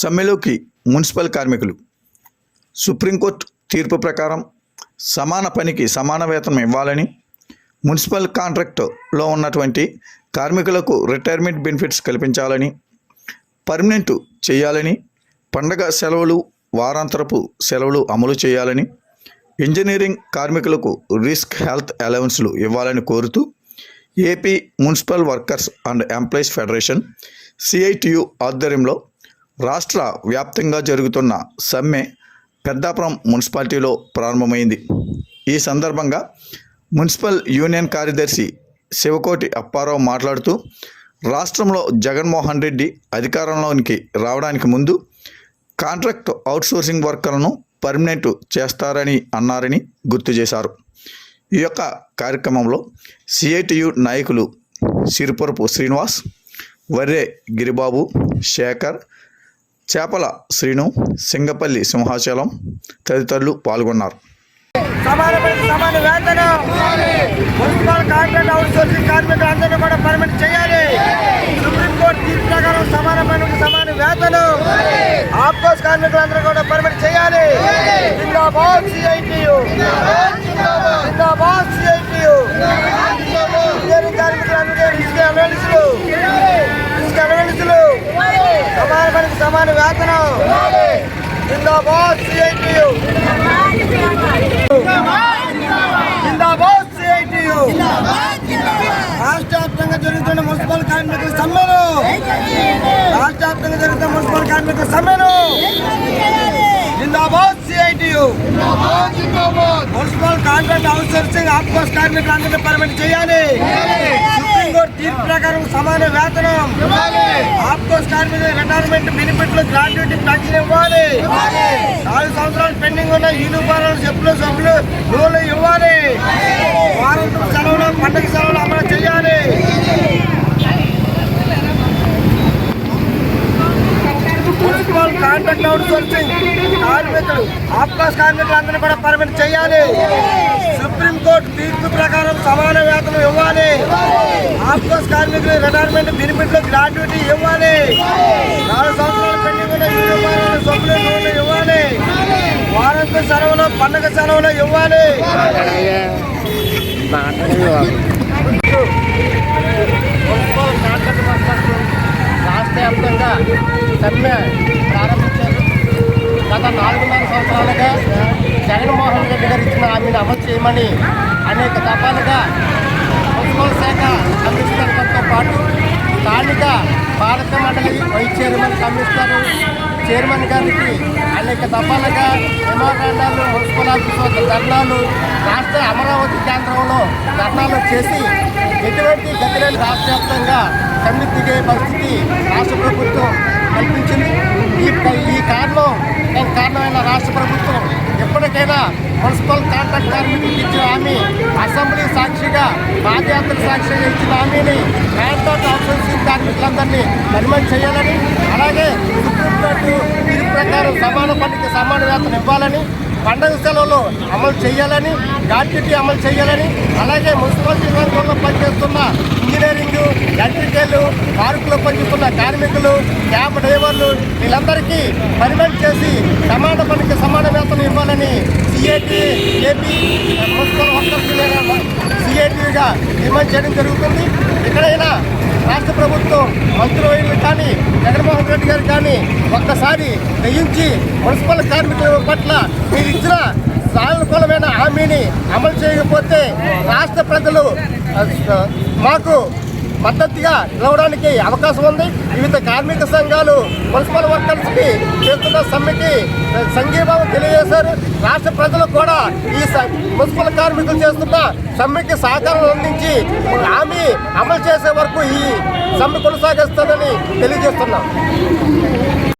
సమ్మెలోకి municipal కార్మికులు. Supreme court తీర్పు ప్రకారం సమాన పనికి సమాన వేతనం ఇవ్వాలని మున్సిపల్ కాంట్రాక్టులో ఉన్నటువంటి కార్మికులకు రిటైర్మెంట్ బెనిఫిట్స్ కల్పించాలని పర్మనెంట్ చేయాలని పండగ సెలవులు వారాంతరపు సెలవులు అమలు చేయాలని ఇంజనీరింగ్ కార్మికులకు రిస్క్ హెల్త్ అలవెన్స్లు ఇవ్వాలని కోరుతూ AP municipal workers and employees federation CITU ఆధ్వర్యంలో రాష్ట్ర వ్యాప్తంగా జరుగుతున్న సమ్మె పెద్దాపురం మున్సిపాలిటీలో ప్రారంభమైంది. ఈ సందర్భంగా మున్సిపల్ యూనియన్ కార్యదర్శి శివకోటి అప్పారావు మాట్లాడుతూ రాష్ట్రంలో జగన్మోహన్ రెడ్డి అధికారంలోనికి రావడానికి ముందు కాంట్రాక్ట్ అవుట్సోర్సింగ్ వర్కర్లను పర్మనెంట్ చేస్తారని అన్నారని గుర్తు చేశారు. ఈ యొక్క కార్యక్రమంలో సిఐటియు నాయకులు సిరిపురపు శ్రీనివాస్ వర్రే గిరిబాబు శేఖర్ చేపల శ్రీను సింగపల్లి సింహాచలం తదితరులు పాల్గొన్నారు. సమాన సమాన వేతనం. మున్సిపల్ కాంట్రాక్ట్ అవుట్ సోర్సింగ్ కార్మికులందరినీ కూడా పర్మిట్ చేయాలి. సుప్రీంకోర్టు తీర్పు ప్రకారం సమాన పనికి సమాన వేతనం. ఆఫ్కోర్స్ కార్మికులందరూ కూడా పర్మిట్ చేయాలి. జిందాబాద్ సిఐటియు. జిందాబాద్ సిఐటియు ఇంజనీరింగ్ కార్మికులందరికీ రిస్క్ అలవెన్సులు రిస్క్ అలవెన్సులు సమాన వేతనం జిందాబాద్ సిఐటియు. జిందాబాద్ సిఐటియు. రాష్ట్ర వ్యాప్తంగా జరుగుతున్న మున్సిపల్ కార్మికుల సమ్మెను. రాష్ట్ర వ్యాప్తంగా జరుగుతున్న మున్సిపల్ కార్మికుల సమ్మెను. జిందాబాద్ CITU. Municipal contract outsourcing of of course కార్మికులందరినీ permit చేయాలి. తీర్పు ప్రకారం సమాన వేతనం. ఆఫ్కోర్స్ కార్మికుల రిటైర్మెంట్ బెనిఫిట్లు గ్రాడ్యుయేటీ పెన్షన్ ఇవ్వాలి. నాలుగు సంవత్సరాలు పెండింగ్ ఉన్న యూనిఫారాలు చెప్పులు సబ్బులు నూనె ఇవ్వాలి. వారంతో సెలవులు పండుగ సెలవులు అమలు చేయాలి. మున్సిపల్ కాంట్రాక్ట్ అవుట్ సోర్సింగ్ కార్మికులు కార్మికులందరూ కూడా పర్మిట్ చేయాలి. ప్రకారం సమాన వేతనం ఇవ్వాలి. ఆఫ్కోర్స్ కార్మికులు రిటైర్మెంట్ బెనిఫిట్లు గ్రాడ్యుయేటీ ఇవ్వాలి. నాలుగు సంవత్సరాలు పెండింగ్ ఉన్న యూనిఫారాలు సబ్బులు నూనె ఇవ్వాలి. వారంత సెలవులు పండుగ సెలవులు ఇవ్వాలి. జగన్మోహన్ రెడ్డి గారు ఇచ్చిన హామీని అమలు చేయమని అనేక దఫాలుగా మున్సిపల్ శాఖ కమిషనర్లతో పాటు స్థానిక పాలక మండలి వైస్ చైర్మన్ కమిషనర్ చైర్మన్ గారికి అనేక దఫాలుగా మెమోరాండాలు మున్సిపల్ ఆఫీస్ వద్ద ధర్నాలు రాష్ట్ర అమరావతి కేంద్రంలో ధర్నాలు చేసి ఎటువంటి గతిలేని రాష్ట్ర వ్యాప్తంగా సమ్మె దిగే పరిస్థితి రాష్ట్ర ప్రభుత్వం కల్పించింది. ఈ ఈ కారణం దానికి కారణమైన రాష్ట్ర ప్రభుత్వం ఎప్పటికైనా మున్సిపల్ కాంట్రాక్ట్ కార్మికులకు ఇచ్చిన హామీ అసెంబ్లీ సాక్షిగా పాదయాత్ర సాక్షిగా ఇచ్చిన హామీని కాంట్రాక్ట్ అవుట్సోర్సింగ్ కార్మికులందరినీ పరిమితి చేయాలని అలాగే సుప్రీంకోర్టు తీర్పు ప్రకారం సమాన పనికి సమాన వేతనం ఇవ్వాలని పండగ సెలవులు అమలు చేయాలని గ్రాట్యుటీ అమలు చేయాలని అలాగే మున్సిపాలిటీ రంగంలో పనిచేస్తున్న ఇంజనీరింగ్ ఎలక్ట్రికల్ పార్కులో పనిచేస్తున్న కార్మికులు క్యాబ్ డ్రైవర్లు వీళ్ళందరికీ పర్మిట్ చేసి సమాన పనికి సమాన వేతనం ఇవ్వాలని సిఐటి ఏపీ మున్సిపల్ వర్కర్స్ సిఐటిగా డిమాండ్ చేయడం జరుగుతుంది. ఎక్కడైనా రాష్ట్ర ప్రభుత్వం మంత్రులు కానీ జగన్మోహన్ రెడ్డి గారు కానీ ఒక్కసారి దయించి మున్సిపల్ కార్మికుల పట్ల మీరు ఇచ్చిన సానుకూలమైన హామీని అమలు చేయకపోతే రాష్ట్ర ప్రజలు మాకు మద్దతుగా నిలవడానికి అవకాశం ఉంది. వివిధ కార్మిక సంఘాలు మున్సిపల్ వర్కర్స్కి చేస్తున్న సమ్మెకి సంఘీభావం తెలియజేశారు. రాష్ట్ర ప్రజలు కూడా ఈ స- మున్సిపల్ కార్మికులు చేస్తున్న సమ్మెకి సహకారం అందించి హామీ అమలు చేసే వరకు ఈ సమ్మె కొనసాగిస్తుందని తెలియజేస్తున్నాం.